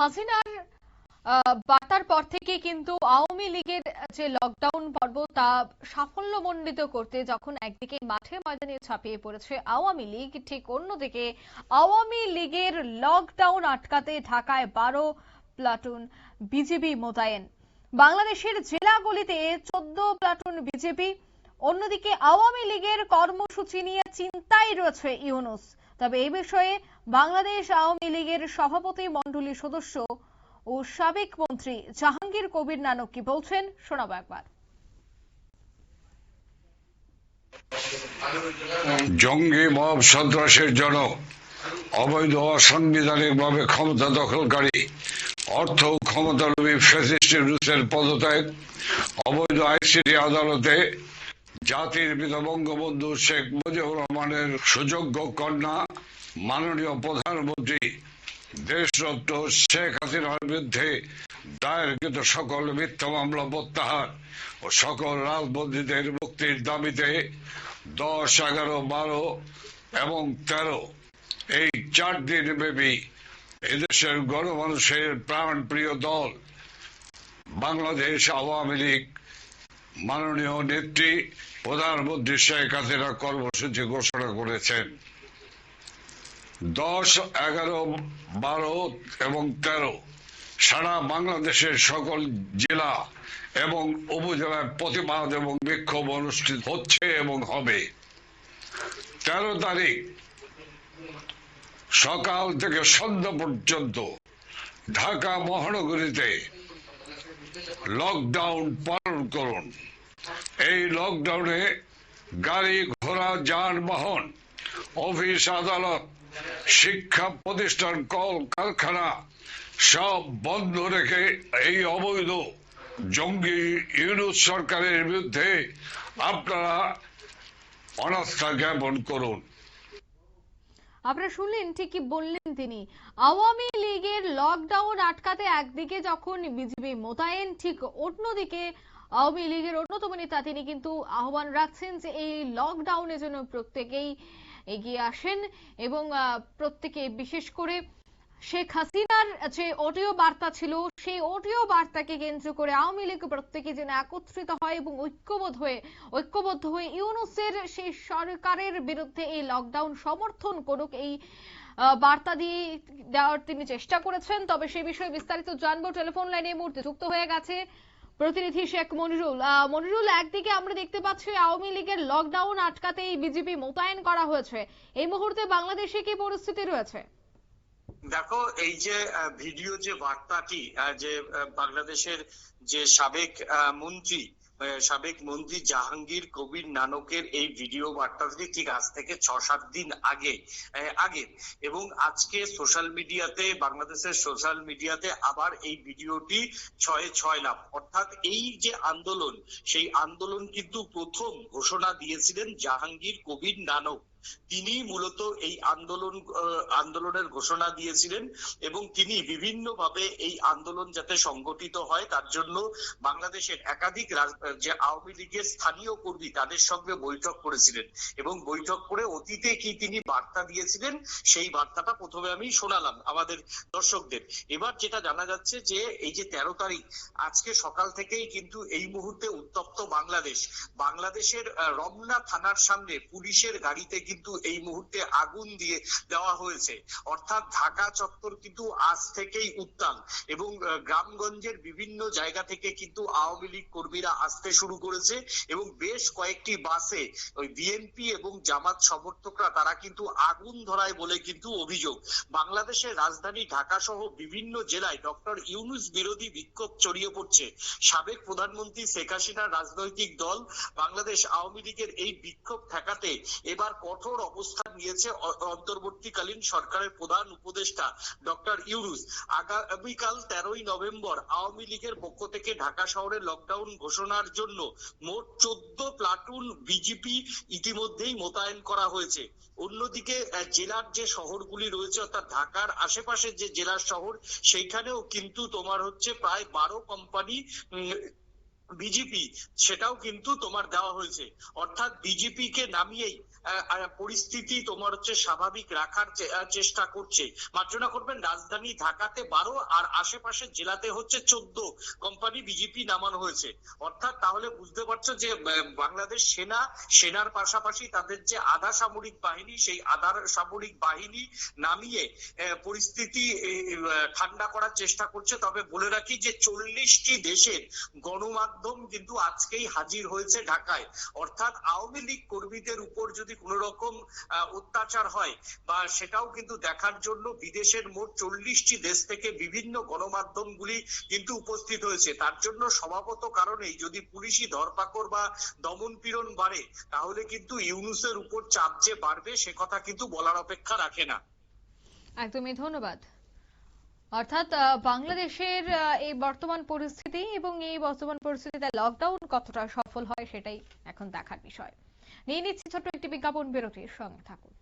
হাসিনার বার্তার পর থেকে কিন্তু আওয়ামী লীগের যে লকডাউন পর্ব তা সাফল্যমণ্ডিত করতে যখন একদিকে মাঠে ময়দানে ছাপিয়ে পড়েছে আওয়ামী লীগ, ঠিক অন্যদিকে আওয়ামী লীগের লকডাউন আটকাতে ঢাকায় বারো প্লাটুন বিজেপি মোতায়েন। বাংলাদেশের জেলাগুলিতে চোদ্দ প্লাটুন বিজেপি, অন্যদিকে আওয়ামী লীগের কর্মসূচি নিয়ে চিন্তায় রয়েছে ইউনুস। তবে এই বিষয়ে বাংলাদেশ আওয়ামী লীগের সভাপতি মণ্ডলী সদস্য ও সাবেক মন্ত্রী জাহাঙ্গীর কবির নানক কি বলছেন, শোনাবো একবার। জঙ্গি মব সন্ত্রাসের জন্য অবৈধ অসাংবিধানিক ভাবে ক্ষমতা দখলকারী, অর্থ ও ক্ষমতালোভী ফ্যাসিস্ট রুসের পদত্যাগ, অবৈধ আইসিটি আদালতে জাতির পিতা বঙ্গবন্ধু শেখ মুজিবুর রহমানের সুযোগ্য কন্যা, মাননীয় প্রধানমন্ত্রী দেশরত্ন শেখ হাসিনার বিরুদ্ধে দায়েরকৃত সকল মিথ্যা মামলা প্রত্যাহার ও সকল রাজবন্দীদের মুক্তির দাবিতে দশ, এগারো, বারো এবং তেরো এই চার দিন ব্যাপী এদেশের গণমানুষের প্রাণ প্রিয় দল বাংলাদেশ আওয়ামী লীগ মাননীয় নেত্রী, প্রধানমন্ত্রী শেখ হাসিনা কর্মসূচি ঘোষণা করেছেন। দশ, এগারো, বারো এবং তেরো সারা বাংলাদেশের সকল জেলা এবং উপজেলায় প্রতিবাদ এবং বিক্ষোভ অনুষ্ঠিত হচ্ছে এবং হবে। তেরো তারিখ সকাল থেকে সন্ধ্যা পর্যন্ত ঢাকা মহানগরীতে লকডাউন পালন করুন। এই লকডাউনে গাড়ি ঘোড়া, যানবাহন, অফিস, আদালত, শিক্ষা প্রতিষ্ঠান কল কারখানা সব বন্ধ রেখে এই অবৈধ জঙ্গি ইউনুস সরকারের বিরুদ্ধে আপনারা অনাস্থা জ্ঞাপন করুন। আপনারা শুনলেন ঠিকই বললেন তিনি। আওয়ামী লীগের লকডাউন আটকাতে একদিকে যখন বিজেপি মোতায়েন, ঠিক অন্যদিকে আওয়ামী লীগের অন্যতম নেতা তিনি কিন্তু আহ্বান রাখছেন যে এই লকডাউনের জন্য প্রত্যেকেই এগিয়ে আসেন এবং প্রত্যেকে বিশেষ করে শেখ হাসিনার যে অডিও বার্তা ছিল, সেই অডিও বার্তাকে কেন্দ্র করে আওয়ামী লীগ প্রত্যেকে যেন একত্রিত হয় এবং ঐক্যবোধ হয়ে, ঐক্যবদ্ধ হয়ে ইউনুসের সেই সরকারের বিরুদ্ধে এই লকডাউন সমর্থন করুক এই বার্তা দিয়ে দেওয়ার তিনি চেষ্টা করেছেন। তবে সে বিষয়ে বিস্তারিত জানব। টেলিফোন লাইনে মুহূর্তে যুক্ত হয়ে গেছে প্রতিনিধি শেখ মনিরুল। মনিরুল, একদিকে আমরা দেখতে পাচ্ছি আওয়ামী লীগের লকডাউন আটকাতে বিজেপি মোতায়েন করা হয়েছে। এই মুহূর্তে বাংলাদেশে কি পরিস্থিতি রয়েছে? দেখো, এই যে ভিডিও যে বার্তাটি যে বাংলাদেশের যে সাবেক মন্ত্রী সাবেক মন্ত্রী জাহাঙ্গীর কবির নানকের এই ভিডিও বার্তাটি ঠিক আজ থেকে ছ সাত দিন আগে আগে এবং আজকে সোশ্যাল মিডিয়াতে, বাংলাদেশের সোশ্যাল মিডিয়াতে আবার এই ভিডিওটি ছয়ে ছয় লাভ। অর্থাৎ এই যে আন্দোলন, সেই আন্দোলন কিন্তু প্রথম ঘোষণা দিয়েছিলেন জাহাঙ্গীর কবির নানক। তিনি মূলত এই আন্দোলন আন্দোলনের ঘোষণা দিয়েছিলেন এবং তিনি বিভিন্ন ভাবে এই আন্দোলন যাতে সংগঠিত হয়, তার জন্য বাংলাদেশের একাধিক যে আওয়ামী লীগের স্থানীয় কর্মী তাদের সঙ্গে বৈঠক করেছিলেন এবং বৈঠক করে অতীতে কি তিনি বার্তা দিয়েছিলেন, সেই বার্তাটা প্রথমে আমি শোনালাম আমাদের দর্শকদের। এবার যেটা জানা যাচ্ছে যে এই যে তেরো তারিখ, আজকে সকাল থেকেই কিন্তু এই মুহূর্তে উত্তপ্ত বাংলাদেশ। বাংলাদেশের রমনা থানার সামনে পুলিশের গাড়িতে কিন্তু এই মুহূর্তে আগুন দিয়ে দেওয়া হয়েছে। অর্থাৎ ঢাকা চত্বর কিন্তু আজ থেকেই উত্তাল এবং গ্রামগঞ্জের বিভিন্ন জায়গা থেকে কিন্তু আওয়ামী লীগ কর্মীরা আসতে শুরু করেছে এবং বেশ কয়েকটি বাসে ওই বিএনপি এবং জামাত সমর্থকরা তারা কিন্তু আগুন ধরায় বলে কিন্তু অভিযোগ। বাংলাদেশের রাজধানী ঢাকা সহ বিভিন্ন জেলায় ডক্টর ইউনুস বিরোধী বিক্ষোভ ছড়িয়ে পড়ছে। সাবেক প্রধানমন্ত্রী শেখ হাসিনার রাজনৈতিক দল বাংলাদেশ আওয়ামী লীগের এই বিক্ষোভ ঠেকাতে এবার কঠোর অবস্থান নিয়েছে অন্তর্বর্তীকালীন সরকারের প্রধান উপদেষ্টা ডক্টর ইউনুস। আগামীকাল তেরোই নভেম্বর আওয়ামী লীগের পক্ষ থেকে ঢাকা শহরে লকডাউন ঘোষণার জন্য মোট চোদ্দ প্লাটুন বিজেপি ইতিমধ্যেই মোতায়েন করা হয়েছে। অন্যদিকে জেলার যে শহরগুলি রয়েছে, অর্থাৎ ঢাকার আশেপাশের যে জেলার শহর, সেইখানেও কিন্তু তোমার হচ্ছে প্রায় বারো কোম্পানি বিজেপি সেটাও কিন্তু তোমার দেওয়া হয়েছে। অর্থাৎ বিজেপি কে নামিয়েই পরিস্থিতি তোমার হচ্ছে স্বাভাবিক রাখার চেষ্টা করছে। মার্জনা করবেন রাজধানী ঢাকাতে বারো, আর আশেপাশে জেলাতে হচ্ছে চোদ্দ কোম্পানি বিজেপি নামানো হয়েছে। অর্থাৎ তাহলে বুঝতে পারছ যে বাংলাদেশ সেনা, সেনার পাশাপাশি তাদের যে আধা সামরিক বাহিনী, সেই আধা সামরিক বাহিনী নামিয়ে পরিস্থিতি ঠান্ডা করার চেষ্টা করছে। তবে বলে রাখি যে চল্লিশটি দেশের গণমাধ্যম কিন্তু আজকেই হাজির হয়েছে ঢাকায়। অর্থাৎ আওয়ামী লীগ কর্মীদের উপর যদি কোন রকম অত্যাচার হয় বা সেটাও কিন্তু দেখার জন্য বিদেশের মোট চল্লিশটি দেশ থেকে বিভিন্ন গণমাধ্যমগুলি কিন্তু উপস্থিত হয়েছে। তার জন্য স্বভাবত কারণেই যদি পুলিশি ধরপাকড় বা দমন পীড়ন বাড়ে, তাহলে কিন্তু ইউনুসের উপর চাপ যে বাড়বে সে কথা কিন্তু বলার অপেক্ষা রাখে না। একদমই, ধন্যবাদ। অর্থাৎ বাংলাদেশের এই বর্তমান পরিস্থিতি এবং এই বর্তমান পরিস্থিতিতে লকডাউন কতটা সফল হয় সেটাই এখন দেখার বিষয়। নিয়ে নিচ্ছি ছোট্ট একটি বিজ্ঞাপন, বিরতির সঙ্গে থাকুন।